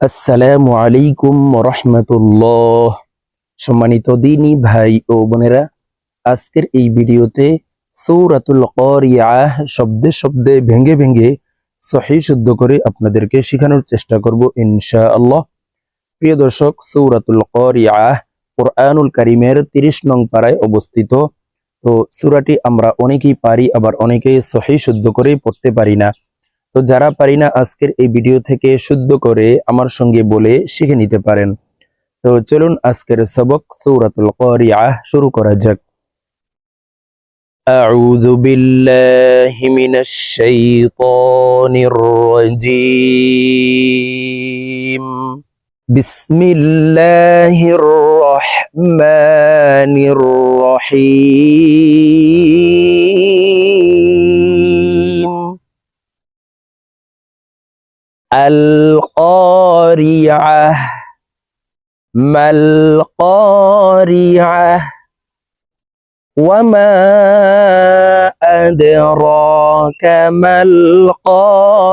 আসসালামু আলাইকুম রহমতুল্লাহ সম্মানিত দিনী ভাই ও বোনেরা, আজকের এই ভিডিওতে সৌরাতুল করিয়াহ শব্দে শব্দে ভেঙে ভেঙে সহি শুদ্ধ করে আপনাদেরকে শেখানোর চেষ্টা করব ইনশা আল্লাহ প্রিয় দর্শক, সৌরাতুল করিয়াহ কোরআনুল কারিমের তিরিশ নং পাড়ায় অবস্থিত। তো সুরাটি আমরা অনেকেই পারি, আবার অনেকেই সহি শুদ্ধ করে পড়তে পারি না। তো যারা পারি না আজকের এই ভিডিও থেকে শুদ্ধ করে আমার সঙ্গে বলে শিখে নিতে পারেন তো চলুন আজকের সবক সূরাতুল কারিয়াহ শুরু করা যাক أعوذ بالله من الشيطان الرجيم بسم الله الرحمن الرحيم القارعة ما القارعة وما أدراك ما القارعة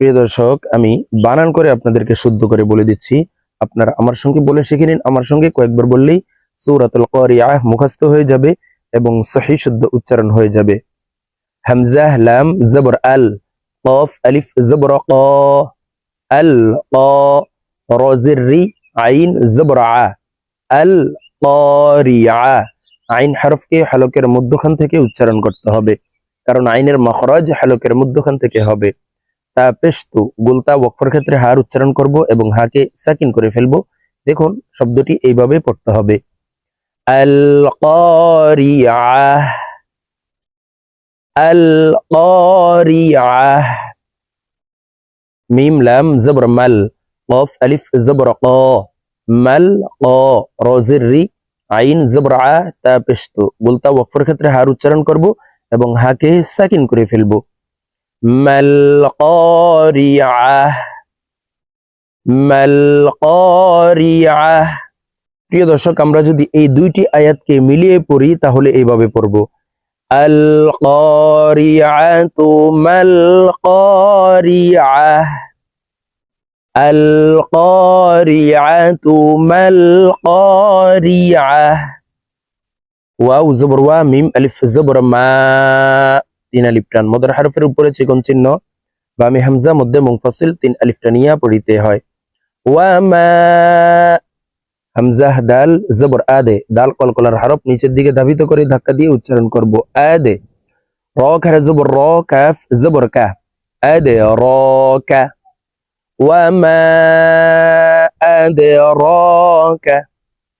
প্রিয় দর্শক আমি বানান করে আপনাদেরকে শুদ্ধ করে বলে দিচ্ছি আপনারা আমার সঙ্গে বলে শিখে নিন আমার সঙ্গে কয়েকবার বললেই সূরাতুল কারিয়াহ মুখস্থ হয়ে যাবে এবং সহি শুদ্ধ উচ্চারণ হয়ে যাবে হামজা লাম জবর আল قاف ألف زبر قا القا را زر ري عين زبر ع القارعة আইন হরফকে হালকের মধ্যখান থেকে উচ্চারণ করতে হবে কারণ আইনের মখরাজ হালকের মধ্যখান থেকে হবে তা পেস্তু গুলতা ওয়াকফের ক্ষেত্রে হার উচ্চারণ করব এবং হাকে সাকিন করে ফেলবো দেখুন শব্দটি এইভাবে পড়তে হবে আল কারিয়াহ القارعة ميم لام زبر مل قاف ألف زبر قا مل قا را زري আইন জবর আ তা পেশত বলতা ওয়াকফের ক্ষেত্রে হার উচ্চারণ করব এবং হাকে সাকিন করে ফেলবো মাল কারিয়াহ মাল কারিয়াহ প্রিয় দর্শক আমরা যদি এই দুইটি আয়াতকে মিলিয়ে পড়ি তাহলে এইভাবে পড়বো القارعة ما القارعة القارعة ما القارعة واو زبر وا মিম আলিফ জবর মা তিন আলিফ টান মদর হারফের উপরে চিকন চিহ্ন বামে হামজা মধ্যে মুনফাসিল তিন আলিফ টানিয়া পড়িতে হয় ওয়া মা হামজাহ দাল, জবর, আদে। দাল কলকলার হারপ নিচের দিকে ধাবিত করে ধাক্কা দিয়ে উচ্চারণ করব। আদে। র খার জবর, র, কাফ, জবর, কা। আদে, র, কা। ওয়ামা আদে, র, কা।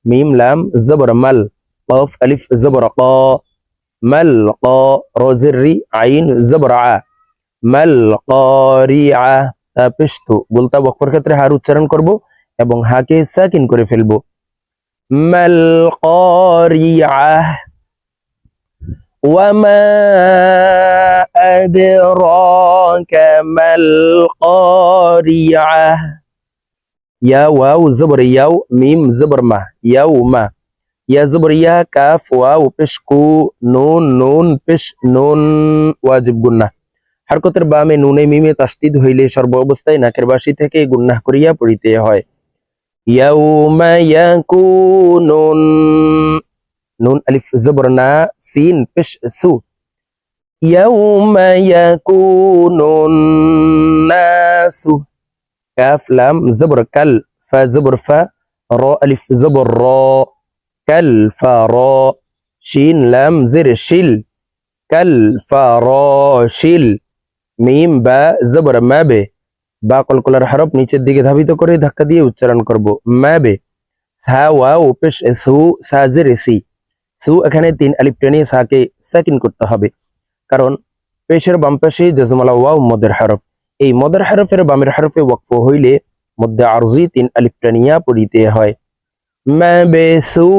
মিম, লাম, জবর, মাল। জবর, ক। মাল, ক রোজেরি আইন, জবর, আ। মাল করিয়া পেশতু। বলতা বকফর ক্ষেত্রে হার উচ্চারণ করব এবং হাকে সাকিন করে ফেলব। মাল কারিয়াহ ওয়ামা আদরাকা মাল কারিয়াহ ইয়া ওয়াও জবর ইয়াও মিম জবর মা ইয়াও মা ইয়া জবর ইয়া কাফ ওয়াও পেশ কু নুন নুন পেশ নুন ওয়াজিব গুন্নাহ হারকতের বামে নুনে মিমে তাসদিদ হইলে সর্ব অবস্থায় নাকের বাসি থেকে গুন্নাহ করিয়া পড়িতে হয় يوم يكون نون ألف زبرنا سين بش سو. يوم يكون الناس كاف لام زبر كل فا زبر فا را ألف زبر را كل فرا شين لام زر شل. كل فرا شل. ميم با زبر ما به. বা কলকলার হরফ নিচের দিকে ধাবিত করে ধাক্কা দিয়ে উচ্চারণ করব। ম্যাবে। সা ওয়া ও পেশ, সু সাজের সি। সু এখানে তিন আলিফ টেনে সাকে সাকিন করতে হবে। কারণ পেশের বাম পাশে জজমালা ওয়া মদের হরফ। এই মদের হরফের বামের হরফে ওয়াকফ হইলে মধ্যে আরজি তিন আলিফ টানিয়া পড়িতে হয়। ম্যাবে সুস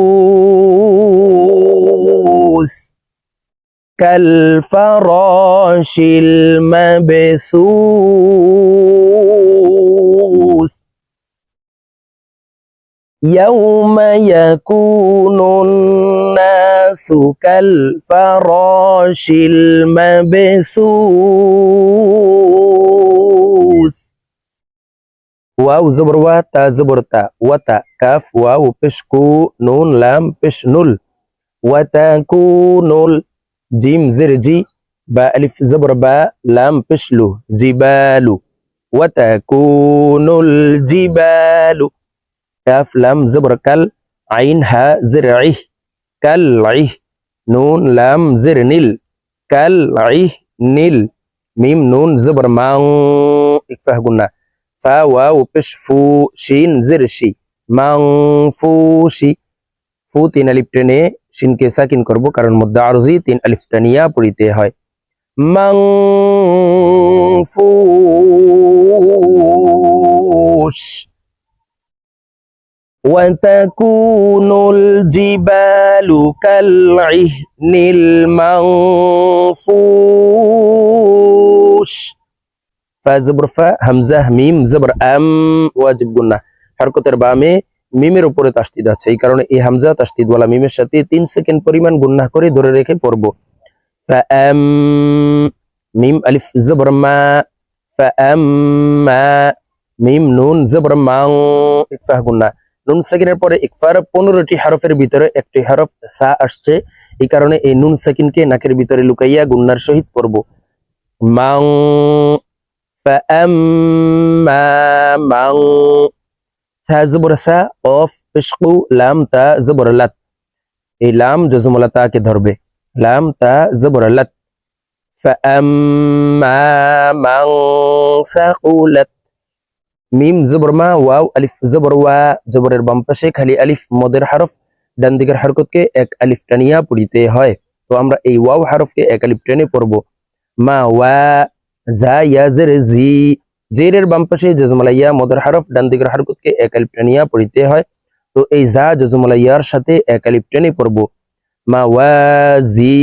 كالفراش المبثوث. يوم يكون الناس كالفراش المبثوث. واو زبر واتا زبر تا وتا كاف واو بشكو نون لام بش وتكون জিম জের জি বা জবর বা লাম পেশ লু জিবালু ওয়াতাকুনুল জিবালু কাফ লাম জবর কাল আইন হা জের ইহ কাল ইহ নুন লাম জের নীল কাল ইহ নীল মিম নুন জবর মাং ইকফাহ গুন্না ফা ওয়াও পেশ ফু শিন মাং ফু শি ফু তিন আলিফ শিনকে সাকিন করব কারণ মধ্যে আরজি তিন আলিফ টানিয়া পড়িতে হয় মাং ফুশ وتكون الجبال كالعهن المنفوش ফা জবর ফা হামজা মিম জবর আম ওয়াজিব গুন্না হরকতের বামে মিমের উপরে তাস্তিদ আছে। এই কারণে এই হামজা তাস্তিদওয়ালা মিমের সাথে তিন সেকেন্ড পরিমাণ গুন্না করে ধরে রেখে পড়ব। মিম আলিফ জবরমা মিম নুন জবরমাং ইকফাহ গুন্না নুন সেকেন্ডের পরে ইকফার পনেরোটি হারফের ভিতরে একটি হারফ সা আসছে। এই কারণে এই নুন সেকেন্ডকে নাকের ভিতরে লুকাইয়া গুন্নার সহিত পড়ব। মাং, ফা মাং সা জবর সা অফ পেশকু লাম তা জবর লাত এই লাম জজমলা তাকে ধরবে লাম তা জবর লাত فأما من ثقلت মিম জবর মা ওয়াও আলিফ জবর ওয়া জবরের বাম পাশে খালি আলিফ মদের হরফ ডান দিকের হরকতকে এক আলিফ টানিয়া পড়িতে হয় তো আমরা এই ওয়াও হরফকে এক আলিফ টেনে পড়ব মা ওয়া জা ইয়া জের জি জেরের বাম পাশে জজমলা ইয়া মদের হরফ ডান দিকের হরকতকে এক আলিফ টানিয়া পড়িতে হয় তো এই জা জজমলা ইয়ার সাথে এক আলিফ টেনে পড়ব মা ওয়া জি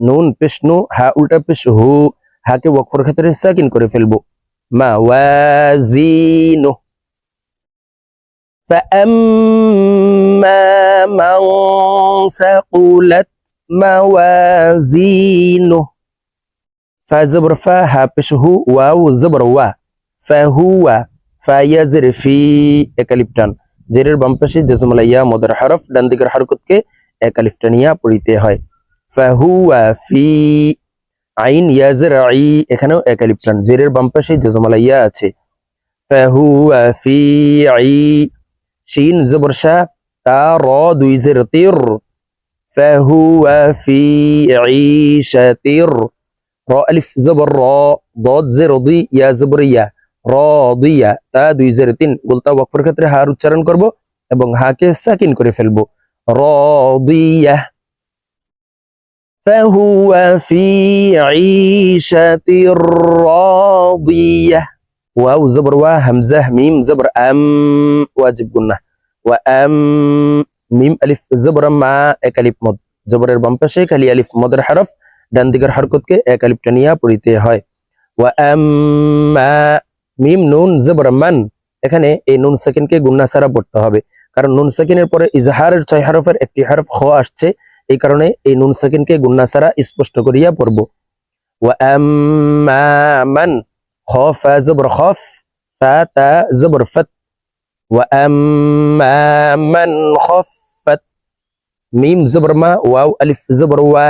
নুন পেশ নু হা উল্টা পেশ হু হাকে ওয়াকফর ক্ষেত্রে সাকিন করে ফেলবো মা ওয়া জি নু فأما من ثقلت موازينه فزبر فا هابشه واو زبر وا فهو فيزر في একালিপটান জেরের বাম পাশে জজমলা ইয়া মদের হরফ ডান দিকের হরকতকে একালিফটানিয়া পড়িতে হয় ফাহুয়া ফি আইন ইয়াজের আই এখানেও একালিপটান জেরের বাম পাশে জজমলা ইয়া আছে ফাহুয়া ফি আই শিন জবর শাহ তা র দুই জের তির ফাহুয়া ফি ঈশাতির র আলিফ জবর র ضاد জের দি ইয়া জবর ইয়া র দিয়া তা দুই জের তিন গুলতা ওয়াকফের ক্ষেত্রে হার উচ্চারণ করব এবং হাকে সাকিন করে ফেলবো র দিয়া فهو في عيشة راضية واو زبر وا همزة ميم زبر أم واجب قلنا وأم মিম আলিফ জবর মা এক আলিফ মদ জবরের বাম পাশে খালি আলিফ মদের হরফ ডান দিকের হরকতকে এক আলিপটা নিয়ে পড়িতে হয় এখানে এই নুন সেকেন্ডকে গুন্না সারা পড়তে হবে। কারণ নুন সেকেন্ডের পরে ইজহারের ছয় হরফের একটি হরফ খ আসছে, এই কারণে এই নুন সেকেন্ডকে গুন্না সারা স্পষ্ট করিয়া পড়ব। ওয়ামান মিম জবর ওয়াও আলিফ জবর ওয়া।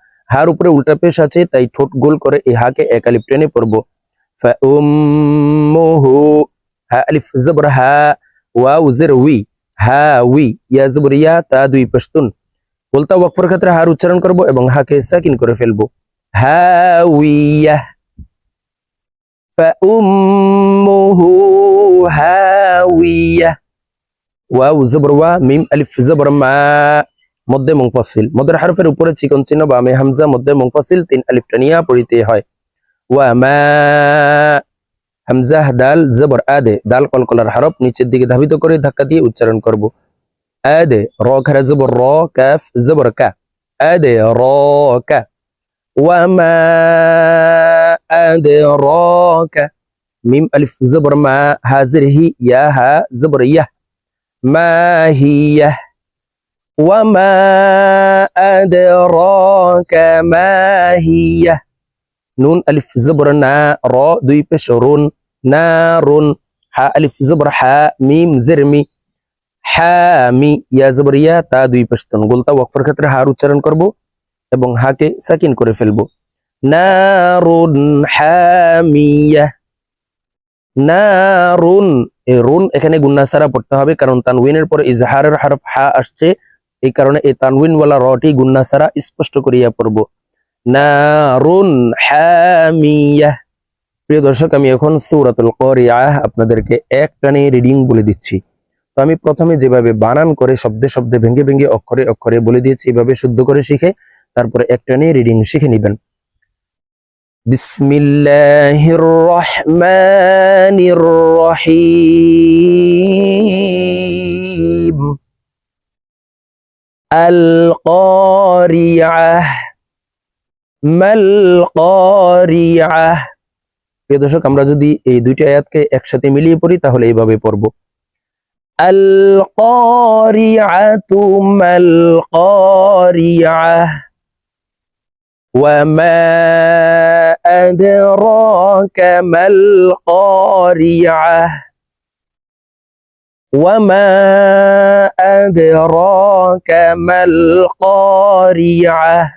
হার উপরে উল্টা পেশ আছে তাই ঠোঁট গোল করে এই হাকে এক আলিফ টেনে পড়বো ফাউম্মুহু হা আলিফ জবর হা ওয়াউ জের উই হা উই ইয়া জবর ইয়া তা দুই পশতুন বলতা ওয়াকফের ক্ষেত্রে হার উচ্চারণ করব এবং হাকে সাকিন করে ফেলবো হা উইয়া فأمه هاوية ওয়াও জবর ওয়া মিম আলিফ জবর মা মধ্যে মুংফাসিল মধ্যের হারফের উপরে চিকন চিহ্ন, বামে হামজা, মধ্যে মুংফাসিল তিন আলিফ টানিয়া পড়িতে হয়। ওয়া মা হামজাহ দাল জবর, আদে, দাল কলকলার হরফ নিচের দিকে ধাবিত করে ধাক্কা দিয়ে উচ্চারণ করব। আদে, র খারা জবর, র, কাফ, জবর, কা। আদে, র, কা। ওয়ামা আদে, র, কা। মিম, আলিফ, জবর, মা, হাজির, হি, ইয়া, হা, জবর, ইয়াহ। মা হিয়াহ وما أدراك ما هي নুন আলিফ জবর না র দুই পেশ রুন না রুন হা আলিফ জবর হা মিম জেরমি হা মি ইয়া জবর ইয়া তা দুই পেশ তন গোলতা ওয়াকফের ক্ষেত্রে হার উচ্চারণ করব এবং হাকে সাকিন করে ফেলবো নারুন হামিয়া নারুন এই রুন এখানে গুন্না সারা পড়তে হবে কারণ তানউইনের পরে ইজহারের হরফ হা আসছে এই কারণে এই তানউইন ওয়ালা রটি গুন্না সারা স্পষ্ট করিয়া পড়ব। প্রিয় দর্শক, আমি এখন সূরাতুল করিয়াহ আপনাদেরকে এক টানে রিডিং বলে দিচ্ছি। তো আমি প্রথমে যেভাবে বানান করে শব্দে শব্দে ভেঙে ভেঙে অক্ষরে অক্ষরে বলে দিয়েছি, এভাবে শুদ্ধ করে শিখে তারপরে এক টানে রিডিং শিখে নেবেন। বিসমিল্লাহির রহমানির রহিম। আল কারিয়াহ মাল কারিয়াহ প্রিয় দর্শক আমরা যদি এই দুইটি আয়াতকে একসাথে মিলিয়ে পড়ি তাহলে এইভাবে পড়ব আল কারিয়াতু মাল কারিয়াহ وما أدراك ما القارعة وما أدراك ما القارعة؟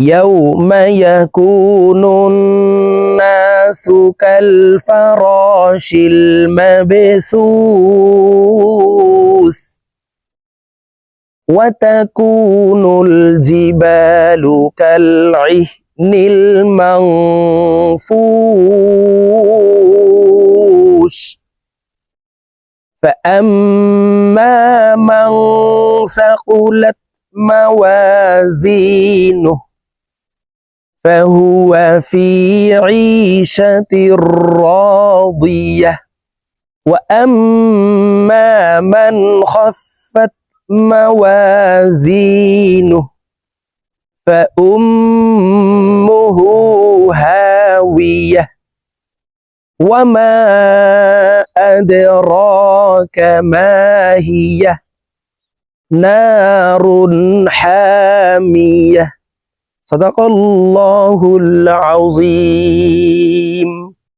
يوم يكون الناس كالفراش المبثوث وتكون الجبال كالعهن المنفوش. فأما من ثقلت موازينه فهو في عيشة راضية وأما من خفت موازينه فأمه هاوية وما أدراك ما هي؟ نار حامية. صدق الله العظيم.